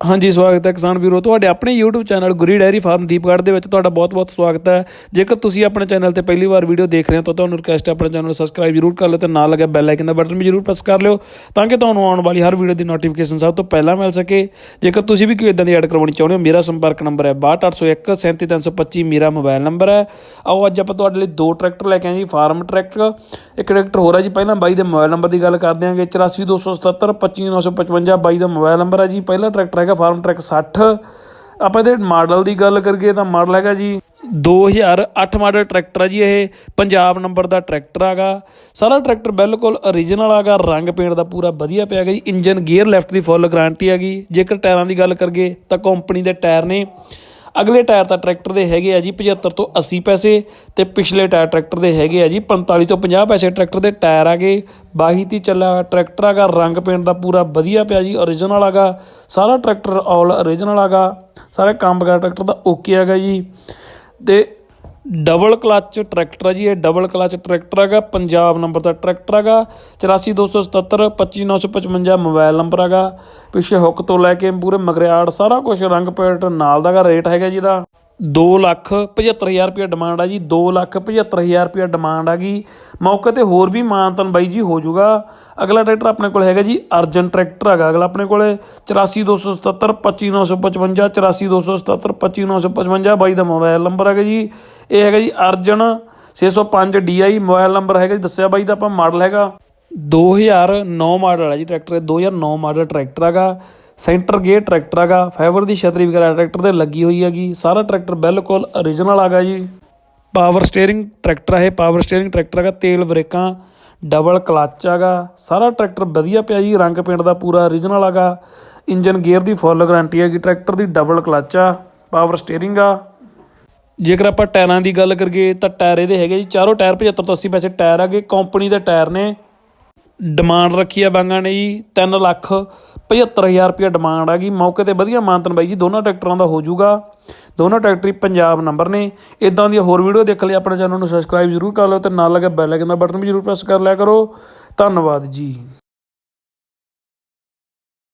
ਹਾਂਜੀ, ਸਵਾਗਤ ਹੈ ਕਿਸਾਨ ਵੀਰੋ। ਤੁਹਾਡੇ ਆਪਣੇ YouTube channel Guri dairy farm Deepgarh ਦੇ ਵਿੱਚ ਤੁਹਾਡਾ ਬਹੁਤ-ਬਹੁਤ ਸਵਾਗਤ ਹੈ। ਜੇਕਰ ਤੁਸੀਂ ਆਪਣੇ ਚੈਨਲ ਤੇ ਪਹਿਲੀ ਵਾਰ ਵੀਡੀਓ ਦੇਖ ਰਹੇ ਹੋ, ਤਾਂ ਤੁਹਾਨੂੰ ਰਿਕਵੈਸਟ ਹੈ ਆਪਣੇ ਚੈਨਲ ਨੂੰ ਸਬਸਕ੍ਰਾਈਬ ਜ਼ਰੂਰ ਕਰ ਲਿਓ ਤੇ ਨਾਲ ਲੱਗੇ ਬੈਲ ਆਈਕਨ ਦਾ ਬਟਨ ਵੀ ਜ਼ਰੂਰ ਪ੍ਰੈਸ ਕਰ ਲਿਓ, ਤਾਂ ਕਿ ਤੁਹਾਨੂੰ ਆਉਣ ਵਾਲੀ ਹਰ ਵੀਡੀਓ ਦੀ ਨੋਟੀਫਿਕੇਸ਼ਨ ਸਭ ਤੋਂ ਪਹਿਲਾਂ ਮਿਲ ਸਕੇ। ਜੇਕਰ ਤੁਸੀਂ ਵੀ ਕੋਈ ਇਦਾਂ ਦੀ ਐਡ ਕਰਵਾਉਣੀ ਚਾਹੁੰਦੇ ਹੋ, ਮੇਰਾ ਸੰਪਰਕ ਨੰਬਰ ਹੈ 62801 37325 ਮੇਰਾ ਮੋਬਾਈਲ ਨੰਬਰ ਹੈ। ਆਓ, ਅੱਜ ਆਪਾਂ ਤੁਹਾਡੇ ਲਈ ਦੋ ਟਰੈਕਟਰ ਲੈ ਕੇ ਆਏ ਜੀ ਫਾਰਮ ਟਰੈਕਟਰ ਇੱਕ ਟਰੈਕਟਰ ਹੋਰ ਹੈ ਜੀ, ਪਹਿਲਾਂ ਬਾਈ ਦੇ ਮੋਬਾਈਲ ਨੰਬਰ ਦੀ ਗੱਲ ਕਰਦੇ ਆਂਗੇ 84277 25955 ਬਾਈ ਦਾ ਮੋਬਾਈਲ ਨੰਬਰ ਹੈ ਜੀ, ਪਹਿਲਾ ਟਰੈਕਟਰ ਹੈਗਾ ਫਾਰਮ ਟਰੈਕ 60 ਆਪਾਂ ਇਹਦੇ ਮਾਡਲ ਦੀ ਗੱਲ ਕਰੀਏ ਤਾਂ ਮਾਡਲ ਹੈਗਾ ਜੀ 2008 ਮਾਡਲ ਟਰੈਕਟਰ ਆ ਜੀ ਇਹ, ਪੰਜਾਬ ਨੰਬਰ ਦਾ ਟਰੈਕਟਰ ਹੈਗਾ ਸਾਰਾ ਟਰੈਕਟਰ ਬਿਲਕੁਲ origignal ਹੈਗਾ ਰੰਗ ਪੇਂਟ ਦਾ ਪੂਰਾ ਵਧੀਆ ਪਿਆ ਹੈਗਾ ਜੀ। ਇੰਜਨ ਗੇਅਰ ਲੈਫਟ ਦੀ ਫੁੱਲ ਗਾਰੰਟੀ ਹੈਗੀ। ਜੇਕਰ ਟਾਇਰਾਂ ਦੀ ਗੱਲ ਕਰੀਏ ਤਾਂ ਕੰਪਨੀ ਦੇ ਟਾਇਰ ਨੇ ਅਗਲੇ ਟਾਇਰ ਤਾਂ ਟਰੈਕਟਰ ਦੇ ਹੈਗੇ ਆ ਜੀ 75 ਤੋਂ 80 ਪੈਸੇ ਤੇ ਪਿਛਲੇ ਟਾਇਰ ਟਰੈਕਟਰ ਦੇ ਹੈਗੇ ਆ ਜੀ 45 ਤੋਂ 50 ਪੈਸੇ ਟਰੈਕਟਰ ਦੇ ਟਾਇਰ ਆਗੇ 22 ਤੀ ਚੱਲਿਆ ਹੋਇਆ ਟਰੈਕਟਰ ਹੈਗਾ ਰੰਗ ਪੇਂਟ ਦਾ ਪੂਰਾ ਵਧੀਆ ਪਿਆ ਜੀ origignal ਹੈਗਾ ਸਾਰਾ ਟਰੈਕਟਰ ਆਲ origignal ਹੈਗਾ ਸਾਰੇ ਕੰਮ ਵਗੈਰਾ ਟਰੈਕਟਰ ਦਾ ਓਕੇ ਹੈਗਾ ਜੀ। ਤੇ ਡਬਲ ਕਲਚ ਟਰੈਕਟਰ ਹੈ ਜੀ, ਇਹ ਡਬਲ ਕਲਚ ਟਰੈਕਟਰ ਹੈਗਾ, ਪੰਜਾਬ ਨੰਬਰ ਦਾ ਟਰੈਕਟਰ ਹੈਗਾ 8427 25955 ਮੋਬਾਈਲ ਨੰਬਰ ਹੈਗਾ, ਪਿੱਛੇ ਹੁੱਕ ਤੋਂ ਲੈ ਕੇ ਪੂਰੇ ਮਗਰਿਆੜ ਸਾਰਾ ਕੁਝ ਰੰਗ ਪੇਟ ਨਾਲ ਦਾ ਹੈਗਾ, ਰੇਟ ਹੈਗਾ ਜੀ ਇਹਦਾ। 2 ਲੱਖ 75000 ਰੁਪਏ ਡਿਮਾਂਡ ਆ ਜੀ 2 ਲੱਖ 75000 ਰੁਪਏ ਡਿਮਾਂਡ ਹੈਗੀ ਮੌਕੇ ਤੇ ਹੋਰ ਵੀ ਮਾਨਤਨ ਬਾਈ ਜੀ ਹੋ ਜਾਊਗਾ। ਅਗਲਾ ਟਰੈਕਟਰ ਆਪਣੇ ਕੋਲ ਹੈਗਾ ਜੀ, ਅਰਜਨ ਟਰੈਕਟਰ ਹੈਗਾ ਅਗਲਾ ਆਪਣੇ ਕੋਲੇ। 84277 25955 84277 25955 ਬਾਈ ਦਾ ਮੋਬਾਈਲ ਨੰਬਰ ਹੈਗਾ ਜੀ। ਇਹ ਹੈਗਾ ਜੀ ਅਰਜਨ 605 DI ਮੋਬਾਈਲ ਨੰਬਰ ਹੈਗਾ ਜੀ, ਦੱਸਿਆ ਬਾਈ ਦਾ ਆਪਾਂ ਮਾਡਲ ਹੈਗਾ। 2009 ਮਾਡਲ ਹੈ ਜੀ ਟਰੈਕਟਰ 2009 ਮਾਡਲ ਟਰੈਕਟਰ ਹੈਗਾ। ਸੈਂਟਰ ਗੇਅਰ ਟਰੈਕਟਰ ਹੈਗਾ ਫਾਈਬਰ ਦੀ ਛਤਰੀ ਵਗੈਰਾ ਟਰੈਕਟਰ ਤੇ ਲੱਗੀ ਹੋਈ ਹੈਗੀ, ਸਾਰਾ ਟਰੈਕਟਰ ਬਿਲਕੁਲ origignal ਹੈਗਾ ਜੀ। ਪਾਵਰ ਸਟੀਅਰਿੰਗ ਟਰੈਕਟਰ ਹੈ ਪਾਵਰ ਸਟੀਅਰਿੰਗ ਟਰੈਕਟਰ ਹੈਗਾ, ਤੇਲ ਬ੍ਰੇਕਾਂ ਡਬਲ ਕਲੱਚ ਹੈਗਾ, ਸਾਰਾ ਟਰੈਕਟਰ ਵਧੀਆ ਪਿਆ ਜੀ, ਰੰਗ ਪੇਂਟ ਦਾ ਪੂਰਾ origignal ਹੈਗਾ। ਇੰਜਨ ਗੇਅਰ ਦੀ ਫੁੱਲ ਗਾਰੰਟੀ ਹੈਗੀ, ਟਰੈਕਟਰ ਦੀ ਡਬਲ ਕਲੱਚ ਆ ਪਾਵਰ ਸਟੀਅਰਿੰਗ ਆ। ਜੇਕਰ ਆਪਾਂ ਟਾਇਰਾਂ ਦੀ ਗੱਲ ਕਰੀਏ, ਤਾਂ ਟਾਇਰ ਇਹਦੇ ਹੈਗੇ ਜੀ, ਚਾਰੋਂ ਟਾਇਰ 75 ਤੋਂ 80 ਪੈਸੇ ਟਾਇਰ ਹੈਗੇ ਕੰਪਨੀ ਦੇ ਟਾਇਰ ਨੇ। ਡਿਮਾਂਡ ਰੱਖੀ ਆ ਬਾਂਗਾਂ ਨੇ ਜੀ 3 ਲੱਖ 75000 ਰੁਪਏ ਡਿਮਾਂਡ ਆ ਗਈ। ਮੌਕੇ ਤੇ ਵਧੀਆ ਮਾਨਤਨ ਬਾਈ ਜੀ, ਦੋਨਾਂ ਟਰੈਕਟਰਾਂ ਦਾ ਹੋ ਜਾਊਗਾ। ਦੋਨੋਂ ਟਰੈਕਟਰ ਪੰਜਾਬ ਨੰਬਰ ਨੇ। ਇਦਾਂ ਦੀਆਂ ਹੋਰ ਵੀਡੀਓ ਦੇਖ ਲਈ ਆਪਣੇ ਚੈਨਲ ਨੂੰ ਸਬਸਕ੍ਰਾਈਬ ਜ਼ਰੂਰ ਕਰ ਲਓ ਤੇ ਨਾਲ ਲੱਗੇ ਬੈਲ ਆਈਕਨ ਦਾ ਬਟਨ ਵੀ ਜ਼ਰੂਰ ਪ੍ਰੈਸ ਕਰ ਲਿਆ ਕਰੋ। ਧੰਨਵਾਦ ਜੀ।